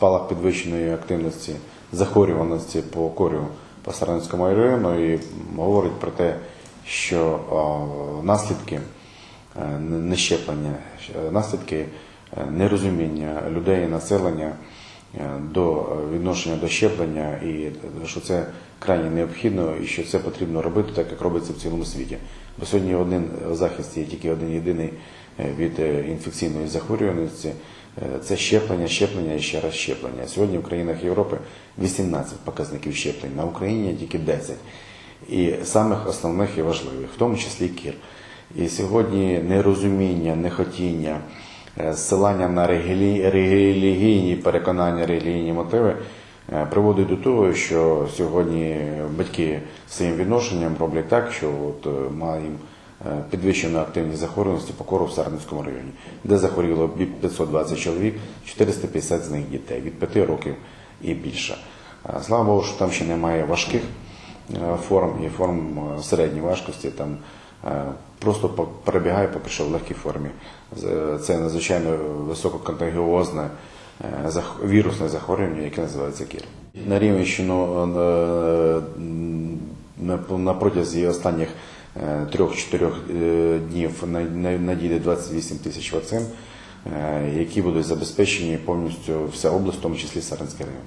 спалах підвищеної активності захворюваності по корю по Саранському району і говорить про те, що наслідки е, нещеплення, е, наслідки е, нерозуміння людей населення до е, відношення до щеплення, і е, що це крайне необхідно, і що це потрібно робити так, як робиться в цілому світі. Бо сьогодні один захист є тільки один єдиний е, від інфекційної захворюваності. Це щеплення, щеплення і ще раз щеплення. Сьогодні в країнах Європи 18 показників щеплень, на Україні тільки 10. І самих основних і важливих, в тому числі кір. І сьогодні нерозуміння, нехотіння, е, зсилання на релі- релігійні переконання, релігійні мотиви е, приводить до того, що сьогодні батьки своїм відношенням роблять так, що от е, маємо підвищену активність захворюваності по кору в Сарненському районі, де захворіло бі- 520 чоловік, 450 з них дітей від 5 років і більше. Слава Богу, що там ще немає важких форм і форм середньої важкості. Там просто по- перебігає поки що в легкій формі. Це надзвичайно висококонтагіозне е, вірусне захворювання, яке називається кір. На Рівненщину е, на, протязі останніх е, трьох-чотирьох е, днів на- на- надійде 28 тисяч вакцин, е, які будуть забезпечені повністю вся область, в тому числі Сарненський район.